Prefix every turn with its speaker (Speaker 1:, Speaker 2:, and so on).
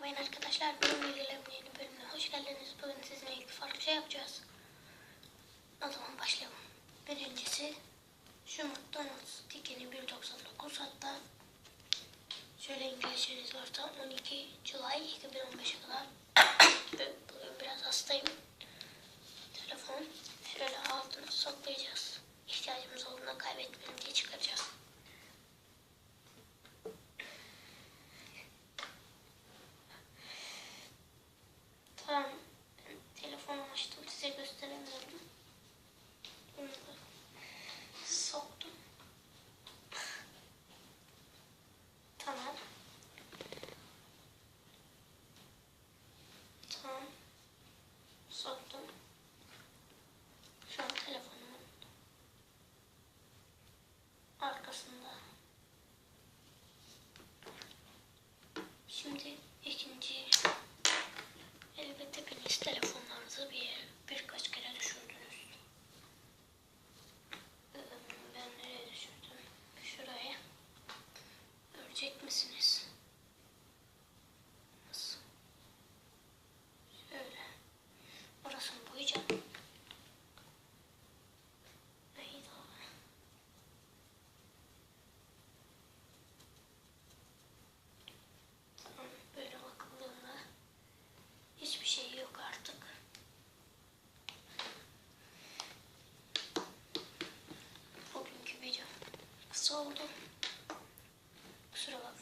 Speaker 1: Merhabayın arkadaşlar. Benim bilgilerimin yeni bölümüne hoş geldiniz. Bugün sizinle ilgili farklı şey yapacağız. O zaman başlayalım. Birincisi şu McDonald's tikeni 1.99 hatta şöyle İngilizceniz varsa 12 July 2015'e kadar bugün biraz hastayım. Telefon şöyle altına saklayacağız. İhtiyacımız olduğunda kaybetmeyelim diye çıkaracağız. 심지 saldım. Kusura bakma.